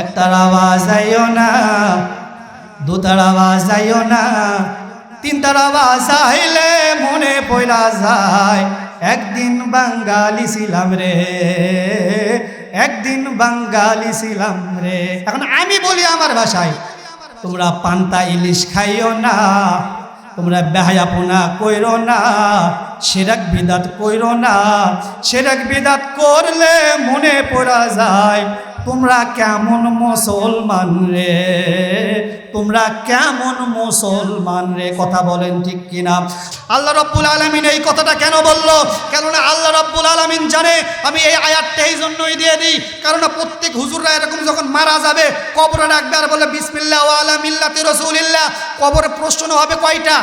একটার আওয়াজ যাইও না দুটার আওয়াজ যাইও না তিনটার আওয়াজ আইলে মনে পয়লা যায়। একদিন বাঙ্গালি ছিলাম রে, একদিন বাঙ্গালি ছিলাম রে। এখন আমি বলি আমার ভাষায় তোমরা পান্তা ইলিশ খাইও না, তোমরা বেহায়াপনা কইরো না, সেরাক বিদাত কইরো না, সেরাক বিদাত করলে মনে পড়া যায়। তোমরা কেমন মুসলমান রে? তোমরা কেমন মুসলমান রে? কথা বলেন ঠিক কিনা? আল্লাহ রব্বুল আলমিন এই কথাটা কেন বলল? কেননা আল্লাহ রব্বুল আলমিন জানে, আমি এই আয়াতটা এই জন্যই দিয়ে দিই। কারণ প্রত্যেক হুজুররা এরকম যখন মারা যাবে, কবরে ডাকবে আর বলে বিসমিল্লা ও আলামিল্লাতি রসুলিল্লাহ। কবরে প্রশ্ন হবে কয়টা?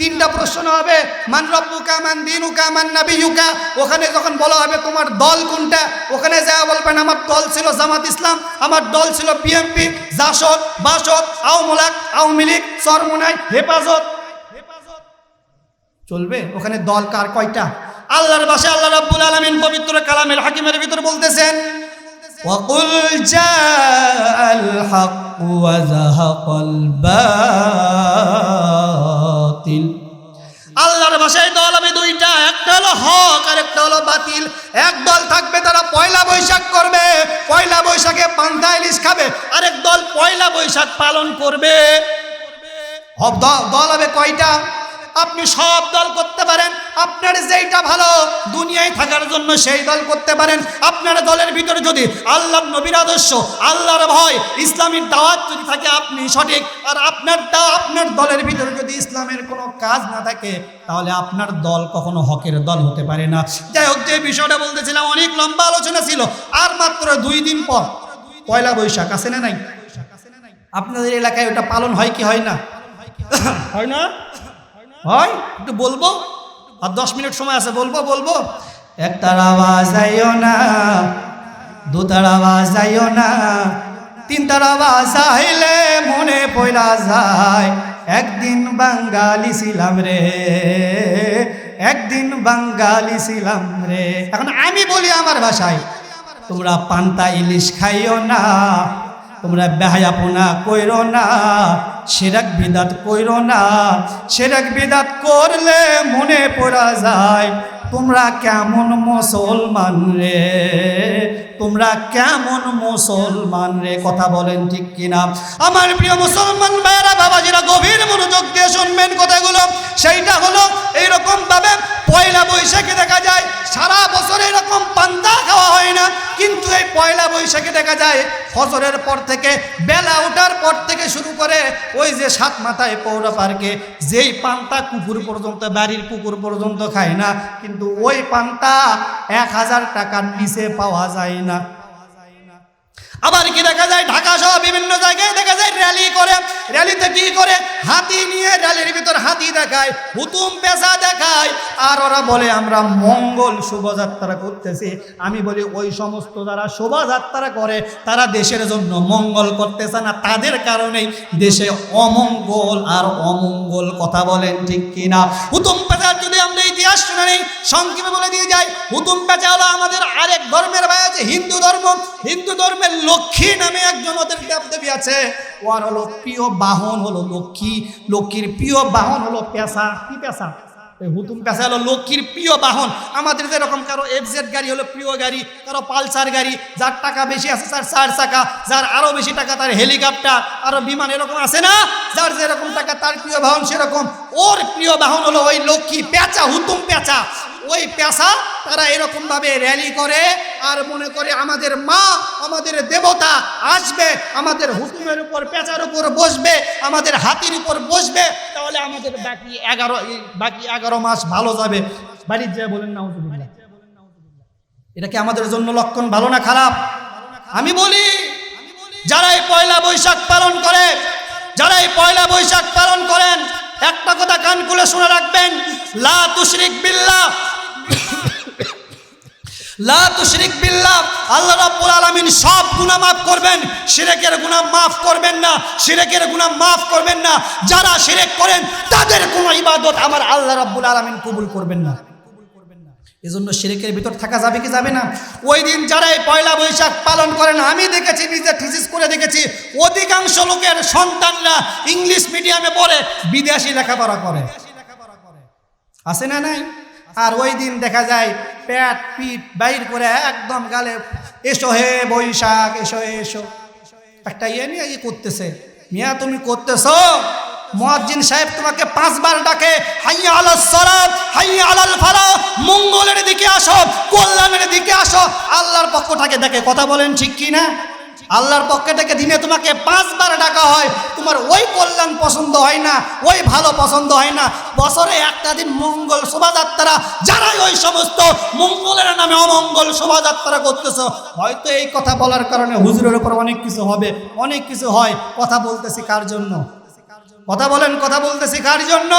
তিনটা প্রশ্ন হবে মান রব্বুকা মান দিনুকা মান নাবিয়ুকা ওখানে যখন বলা হবে তোমার দল কোনটা ওখানে যা বলবেন আমার দল ছিল জামাত ইসলাম আমার দল ছিল বিএমপি জাসদ বাসদ আওমলাক আওয়ামী লীগ চরমোনাই হেফাজত চলবে ওখানে দল কার কয়টা আল্লাহর বাসে আল্লাহ রাব্বুল আলামিন পবিত্র কালামের হাকিমের ভিতর বলতেছেন وقل جاء الحق وزهق الباطل আল্লাহর ভাষায় দল হবে দুইটা, একটা হলো হক আর একটা হলো বাতিল। এক দল থাকবে তারা পয়লা বৈশাখ করবে, পয়লা বৈশাখে পান্তা ইলিশ খাবে। আরেক দল পয়লা বৈশাখ পালন করবে। দল হবে কয়টা? আপনি সব দল করতে পারেন। আপনার যেইটা ভালো, দুনিয়ায় থাকার জন্য সেই দল করতে পারেন। আপনার দলের ভিতরে যদি আল্লাহ নবীর আদর্শ, আল্লাহর ভয়, ইসলামের দাওয়াত যদি থাকে, আপনি সঠিক। আর আপনার আপনার দলের ভিতরে যদি ইসলামের কোনো কাজ না থাকে, তাহলে আপনার দল কখনো হকের দল হতে পারে না। যাই হোক, যে বিষয়টা বলতেছিলাম, অনেক লম্বা আলোচনা ছিল। আর মাত্র দুই দিন পর, পয়লা বৈশাখ, আছে না নাই? আপনাদের এলাকায় ওটা পালন হয় কি হয় না? হয় না? হয়? একটু বলব? আর দশ মিনিট সময় আছে, বলব বলব? একটার আওয়াজ যাইও না দুটার আওয়াজ যাইও না তিনটার আওয়াজ আইলে মনে পয়লা যায়, একদিন বাঙ্গালি ছিলাম রে, একদিন বাঙ্গালি ছিলাম রে। এখন আমি বলি আমার ভাষায়, তোমরা পান্তা ইলিশ খাইও না তোমরা বেহায়াপনা কইরো না, সেরাক বিদাত কইরো না, সেরাক বিদাত করলে মনে পড়া যায়, তোমরা কেমন মুসলমান রে? তোমরা কেমন মুসলমান রে? কথা বলেন ঠিক কিনা? আমার প্রিয় মুসলমান ভাইয়েরা, বাবাজিরা গভীর মনোযোগ দিয়ে শুনবেন কথাগুলো। সেইটা হলো এইরকম ভাবে পয়লা বৈশাখে দেখা যায় সারা বছর এরকম পান্তা খাওয়া হয় না কিন্তু এই পয়লা বৈশাখে দেখা যায়, ফজরের পর থেকে, বেলা ওঠার পর থেকে শুরু করে ওই যে সাত মাথায় পৌর পার্কে যেই পান্তা কুকুর পর্যন্ত, বাড়ির কুকুর পর্যন্ত খায় না, কিন্তু ওই পান্তা এক হাজার টাকার নিচে পাওয়া যায় না। আবার কি দেখা যায়? ঢাকা সহ বিভিন্ন জায়গায় দেখা যায় র্যালি করে। র্যালিতে কি করে? হাতি নিয়ে র্যালির ভিতর হাতি দেখায়, হুতুম পেশা দেখায়। আর ওরা বলে, আমরা মঙ্গল শোভাযাত্রা করতেছি। আমি বলি, ওই সমস্ত যারা শোভাযাত্রা করে, তারা দেশের জন্য মঙ্গল করতেছে না। তাদের কারণেই দেশে অমঙ্গল আর অমঙ্গল কথা বলেন ঠিক কিনা? হুতুম পেশার যদি আমরা ইতিহাস শুনে নেই, সংক্ষেপে বলে দিয়ে যাই, হুতুম পেঁচা হলো আমাদের আরেক ধর্মের ভাই, আছে হিন্দু ধর্ম। হিন্দু ধর্মের লক্ষ্মী নামে একজন ওদের দেবদেবী আছে। ওর হলো প্রিয় বাহন হলো লক্ষ্মী। লক্ষ্মীর প্রিয় বাহন হলো পেশা কি পেশা হুতুম পেশা হলো লক্ষ্মীর প্রিয় বাহন। আমাদের যেরকম কারও এফজেড গাড়ি হলো প্রিয় গাড়ি, কারও পালসার গাড়ি, যার টাকা বেশি আছে তার চার চাকা, যার আরও বেশি টাকা তার হেলিকপ্টার, আরও বিমান এরকম আছে না? যার যেরকম টাকা তার প্রিয় বাহন সেরকম। ওর প্রিয় বাহন হলো ওই লক্ষ্মী পেঁচা, হুতুম পেঁচা। ওই পেশা তারা এরকম ভাবে র্যালি করে আর মনে করে আমাদের মা, আমাদের দেবতা আসবে, আমাদের হুকুমের উপর পেঁচার উপর বসবে, আমাদের হাতির উপর বসবে, তাহলে আমাদের বাকি এগারো বাকি এগারো মাস ভালো যাবে। বাড়ির যে বলেন না এটা কি আমাদের জন্য লক্ষণ ভালো না খারাপ? আমি বলি যারা এই পয়লা বৈশাখ পালন করে যারা এই পয়লা বৈশাখ পালন করেন, একটা কথা কান খুলে শুনে রাখবেন, লা তুশরিক বিল্লাহ বিল্লাহ সব গুনাহ করবেন গুনাহ করবেন না গুনাহ করবেন না, যারা করেন, তাদের ইবাদত আমার কবুল করবেন না। এজন্য ভিতর থাকা যাবে কি যাবে না? ওই দিন পয়লা বৈশাখ পালন করেন, আমি দেখেছি, নিজে থিসিস করে দেখেছি, অধিকাংশ লোকের সন্তানরা ইংলিশ মিডিয়ামে পড়ে, বিদেশি লেখাপড়া করে। আছে না নাই? আর ওই দিন দেখা যায় প্যাট পিট বাইর করে একদম গালে, এসো হে বৈশাখ, এসো এসো। একটা ইয়ে নিয়ে ইয়ে করতেছে। মিয়া, তুমি করতেছো? মুয়াজ্জিন সাহেব তোমাকে পাঁচবার ডাকে, হাইয়া আলাল সালাত, হাইয়া আলাল ফালাহ মঙ্গলের দিকে আসো, কল্যাণের দিকে আসো। আল্লাহর পক্ষটাকে দেখে কথা বলেন ঠিক কি না আল্লাহর পক্ষে থেকে দিনে তোমাকে পাঁচবার ডাকা হয়। তোমার ওই কল্যাণ পছন্দ হয় না, ওই ভালো পছন্দ হয় না। বছরে একটা দিন মঙ্গল শোভাযাত্রা, যারাই ওই সমস্ত মঙ্গলের নামে অমঙ্গল শোভাযাত্রা করতেছ, হয়তো এই কথা বলার কারণে হুজুরের উপর অনেক কিছু হবে, অনেক কিছু হয়। কথা বলতেছি কার জন্য? কথা বলেন, কথা বলতেছি কার জন্য?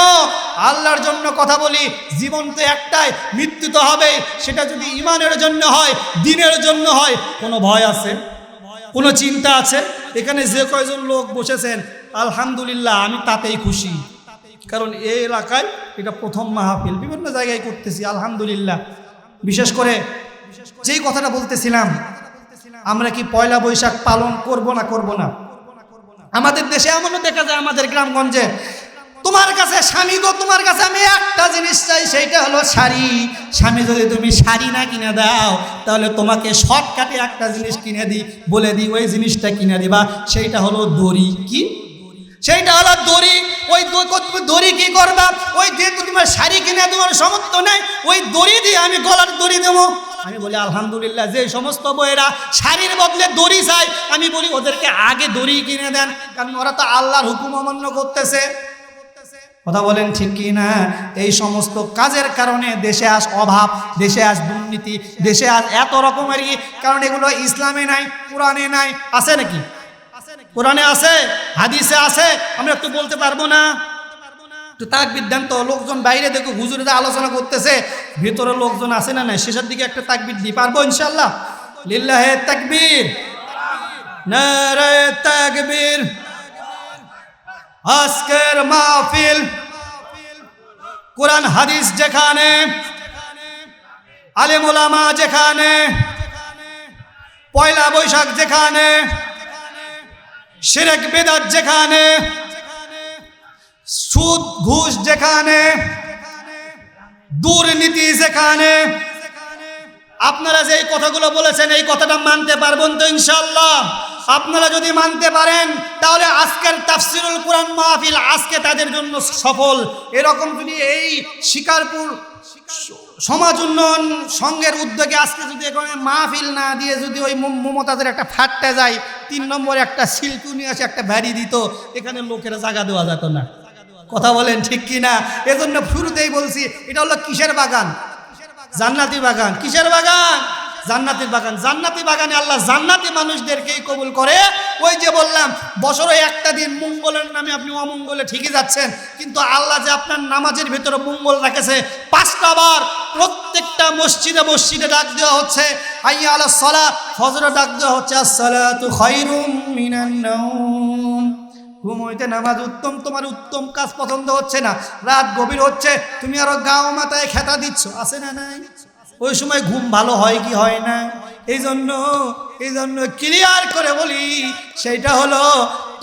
আল্লাহর জন্য কথা বলি, জীবন তো একটাই, মৃত্যু তো হবে সেটা যদি ইমানের জন্য হয়, দিনের জন্য হয়, কোনো ভয় আছে? কোনো চিন্তা আছে? এখানে যে কয়জন লোক বসেছেন, আলহামদুলিল্লাহ আমি তাতেই খুশি। কারণ এই এলাকায় এটা প্রথম মাহফিল। বিভিন্ন জায়গায় করতেছি, আলহামদুলিল্লাহ। বিশেষ করে যেই কথাটা বলতেছিলাম, আমরা কি পয়লা বৈশাখ পালন করব না করব না? আমাদের দেশে এমনও দেখা যায়, আমাদের গ্রামগঞ্জে তোমার কাছে স্বামী গো, তোমার কাছে আমি একটা জিনিস চাই, সেইটা হলো শাড়ি। স্বামী, যদি তুমি শাড়ি না কিনে দাও, তাহলে তোমাকে শর্টকাটে একটা জিনিস কিনে দিই, বলে দিই, ওই জিনিসটা কিনে দিবা। সেইটা হলো দড়ি। কি? সেইটা হলো দড়ি। ওই তুমি দড়ি কি করবা? ওই যেহেতু তোমার শাড়ি কিনে তোমার সমর্থ নেই, ওই দড়ি দিয়ে আমি গলার দড়ি দেবো। আমি বলি, আলহামদুলিল্লাহ, যে সমস্ত বইয়েরা শাড়ির বদলে দড়ি চাই আমি বলি, ওদেরকে আগে দড়ি কিনে দেন। কারণ ওরা তো আল্লাহর হুকুম অমান্য করতেছে। কথা বলেন ঠিক কি না এই সমস্ত কাজের কারণে দেশে আস অভাব, দেশে আস দুর্নীতি, দেশে আস এত রকমের কি কারণ এগুলো ইসলামে নাই, কোরআনে নাই, আছে নাকি? কোরআনে আছে, হাদিসে আছে, আমরা একটু বলতে পারব না? তাক বিদ্যান্ত, লোকজন বাইরে দেখো হুজুরেরা আলোচনা করতেছে, ভিতরে লোকজন আছে না নাই? শেষের দিকে একটা তাকবির দিই পারব ইনশাল্লাহ লিল্লাহে তাকবীর। নারে তাকবীর। আজকের মাহফিল, কোরআন, হাদিস যেখানে আলেম ওলামা যেখানে, পয়লা বৈশাখ যেখানে, শিরেক বেদাত যেখানে, সুদ, ঘুষ যেখানে, দুর্নীতি যেখানে। আপনারা যে এই কথাগুলো বলেছেন, এই কথাটা মানতে পারবেন তো ইনশাল্লাহ আপনারা যদি মানতে পারেন, তাহলে আজকের তাফসিরুল কোরআন মাহফিল আজকে তাদের জন্য সফল। এরকম যদি এই শিকারপুর সমাজ উন্নয়ন সংঘের উদ্যোগে আজকে যদি এখানে মাহফিল না দিয়ে যদি ওই মম- মমতাজের একটা ফাটতে যায়, তিন নম্বরে একটা সিল্কু নিয়ে আসে একটা ভ্যারি দিত, এখানে লোকেরা জায়গা দেওয়া যেত না। কথা বলেন ঠিক কি না? এজন্য শুরুতেই বলছি, এটা হলো কিসের বাগান? জান্নাতি বাগান। কিসের বাগান? জান্নাতির বাগান জান্নাতি বাগানে আল্লাহ জান্নাতি মানুষদেরকেই কবুল করে। ওই যে বললাম, বছরে একটা দিন মঙ্গলের নামে আপনি অমঙ্গলে ঠিকই যাচ্ছেন, কিন্তু আল্লাহ যে আপনার নামাজের ভিতরে মঙ্গল রাখেছে, পাঁচটা বার প্রত্যেকটা মসজিদে মসজিদে ডাক দেওয়া হচ্ছে আইয়া আল্লাহ সলা ফজরে ডাক দেওয়া হচ্ছে, আসসালাতু খায়রুম মিনান নাওম। ঘুম হইতে নামাজ উত্তম, তোমার উত্তম কাজ পছন্দ হচ্ছে না, রাত গভীর হচ্ছে, তুমি আরও গাও মাথায় খেতা দিচ্ছ, আছে না নাই? ওই সময় ঘুম ভালো হয় কি হয় না? এই জন্য এই জন্য ক্লিয়ার করে বলি, সেইটা হলো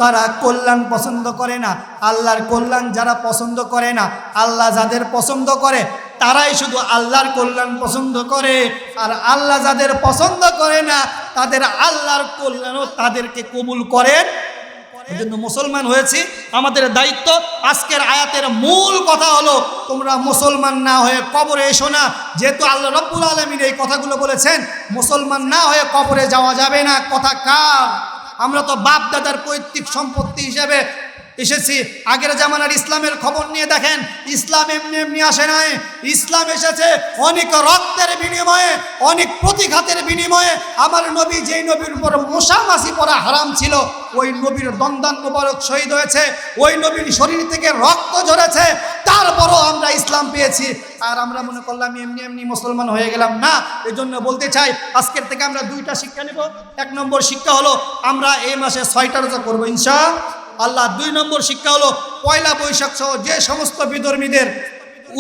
তারা কল্যাণ পছন্দ করে না, আল্লাহর কল্যাণ যারা পছন্দ করে না, আল্লাহ যাদের পছন্দ করে, তারাই শুধু আল্লাহর কল্যাণ পছন্দ করে। আর আল্লাহ যাদের পছন্দ করে না, তাদের আল্লাহর কল্যাণও তাদেরকে কবুল করেন। এই জন্য মুসলমান হয়েছি। আমাদের দায়িত্ব আজকের আয়াতের মূল কথা হলো, তোমরা মুসলমান না হয়ে কবরে এসো না। যেহেতু আল্লাহ রব্বুল আলমিন এই কথাগুলো বলেছেন, মুসলমান না হয়ে কবরে যাওয়া যাবে না। কথা কার? আমরা তো বাপ দাদার পৈতৃক সম্পত্তি হিসেবে এসেছি। আগের জামানার ইসলামের খবর নিয়ে দেখেন, ইসলাম এমনি এমনি আসে নাই। ইসলাম এসেছে অনেক রক্তের বিনিময়ে, অনেক প্রতিঘাতের বিনিময়ে। আমার নবী যেই নবীর উপর মশামাসি পরা হারাম ছিল, ওই নবীর দন্দান মোবারক শহীদ হয়েছে, ওই নবীর শরীর থেকে রক্ত ঝরেছে, তারপরও আমরা ইসলাম পেয়েছি। আর আমরা মনে করলাম এমনি এমনি মুসলমান হয়ে গেলাম। না এই জন্য বলতে চাই, আজকের থেকে আমরা দুইটা শিক্ষা নেব। এক নম্বর শিক্ষা হলো, আমরা এই মাসে ছয়টা রোজা করব, ইনশা আল্লাহ দুই নম্বর শিক্ষা হলো পয়লা বৈশাখ সহ যে সমস্ত বিধর্মীদের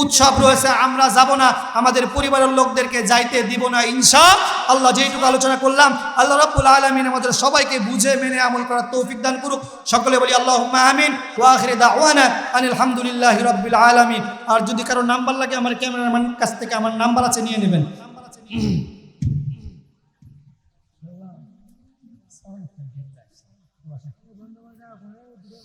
উৎসব রয়েছে, আমরা যাব না, আমাদের পরিবারের লোকদেরকে যাইতে দিব না ইনশা আল্লাহ যেইটুকু আলোচনা করলাম, আল্লাহ রাব্বুল আলামিন আমাদের সবাইকে বুঝে, মেনে, আমল করার তৌফিক দান করুক। সকলে বলি আল্লাহুম্মা আমিন, ওয়া আখিরি দাওয়ানা আনিল হামদুলিল্লাহি রাব্বিল আলামিন। আর যদি কারও নাম্বার লাগে, আমার ক্যামেরাম্যান কাছ থেকে আমার নাম্বার আছে, নিয়ে নেবেন।